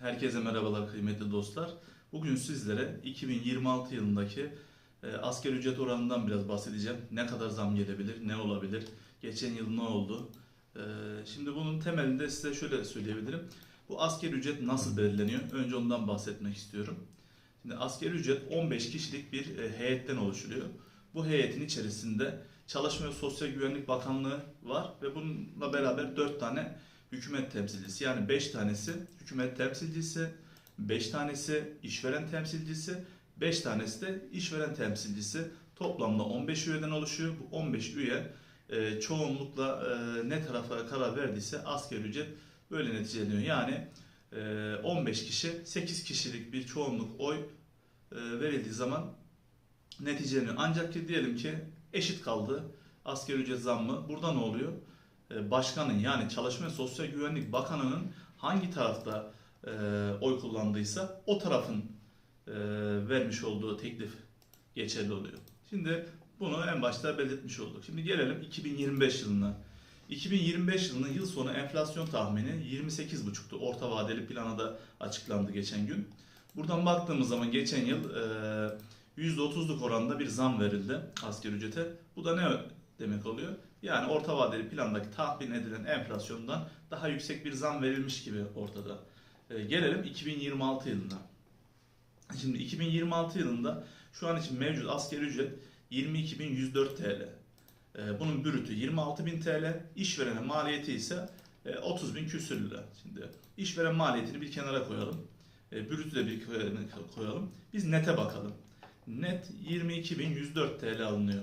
Herkese merhabalar kıymetli dostlar. Bugün sizlere 2026 yılındaki e, asgari ücret oranından biraz bahsedeceğim. Ne kadar zam gelebilir, ne olabilir, geçen yıl ne oldu? E, şimdi bunun temelinde size şöyle söyleyebilirim. Bu asgari ücret nasıl belirleniyor? Önce ondan bahsetmek istiyorum. Şimdi asgari ücret 15 kişilik bir e, heyetten oluşuyor. Bu heyetin içerisinde Çalışma ve Sosyal Güvenlik Bakanlığı var ve bununla beraber 4 tane hükümet temsilcisi yani 5 tanesi hükümet temsilcisi, 5 tanesi işveren temsilcisi, 5 tanesi de işveren temsilcisi. Toplamda 15 üyeden oluşuyor. Bu 15 üye e, çoğunlukla e, ne tarafa karar verdiyse asgari ücret böyle neticeleniyor. Yani e, 15 kişi 8 kişilik bir çoğunluk oy e, verildiği zaman neticeleniyor. Ancak ki diyelim ki eşit kaldı asgari ücret zammı. Burada ne oluyor? E, başkanın yani Çalışma ve Sosyal Güvenlik Bakanı'nın hangi tarafta e, oy kullandıysa o tarafın e, vermiş olduğu teklif geçerli oluyor. Şimdi bunu en başta belirtmiş olduk. Şimdi gelelim 2025 yılına. 2025 yılının yıl sonu enflasyon tahmini 28,5'tu. Orta vadeli plana da açıklandı geçen gün. Buradan baktığımız zaman geçen yıl e, %30'luk oranda bir zam verildi asgari ücrete. Bu da ne demek oluyor? Yani orta vadeli plandaki tahmin edilen enflasyondan daha yüksek bir zam verilmiş gibi ortada. E, gelelim 2026 yılına. Şimdi 2026 yılında şu an için mevcut asgari ücret 22.104 TL. E, bunun bürütü 26.000 TL, işverene maliyeti ise e, 30.000 küsür lira. Şimdi işveren maliyetini bir kenara koyalım. E, bürütü de bir koyalım. Biz nete bakalım. Net 22.104 TL alınıyor.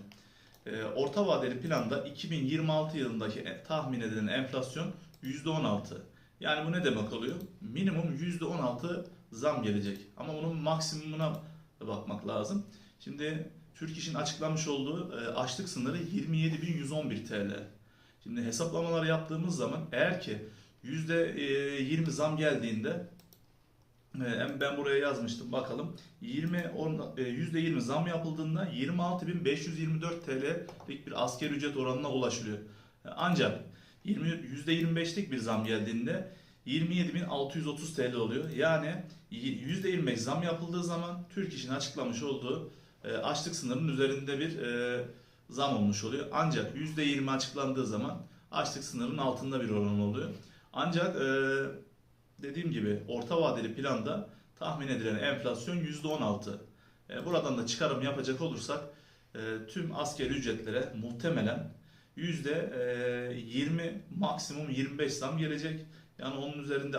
E, orta vadeli planda 2026 yılındaki e- tahmin edilen enflasyon %16. Yani bu ne demek oluyor? Minimum %16 zam gelecek. Ama bunun maksimumuna bakmak lazım. Şimdi Türk İş'in açıklamış olduğu e, açlık sınırı 27.111 TL. Şimdi hesaplamaları yaptığımız zaman eğer ki %20 zam geldiğinde e, ben buraya yazmıştım bakalım 20 or- e, %20 zam yapıldığında 26.524 TL'lik bir asgari ücret oranına ulaşılıyor. E, Ancak 20 %25'lik bir zam geldiğinde 27.630 TL oluyor. Yani %25 zam yapıldığı zaman Türk İş'in açıklamış olduğu e, açlık sınırının üzerinde bir e, zam olmuş oluyor. Ancak %20 açıklandığı zaman açlık sınırının altında bir oran oluyor. Ancak dediğim gibi orta vadeli planda tahmin edilen enflasyon %16. E, buradan da çıkarım yapacak olursak e, tüm askeri ücretlere muhtemelen %20 maksimum 25 zam gelecek. Yani onun üzerinde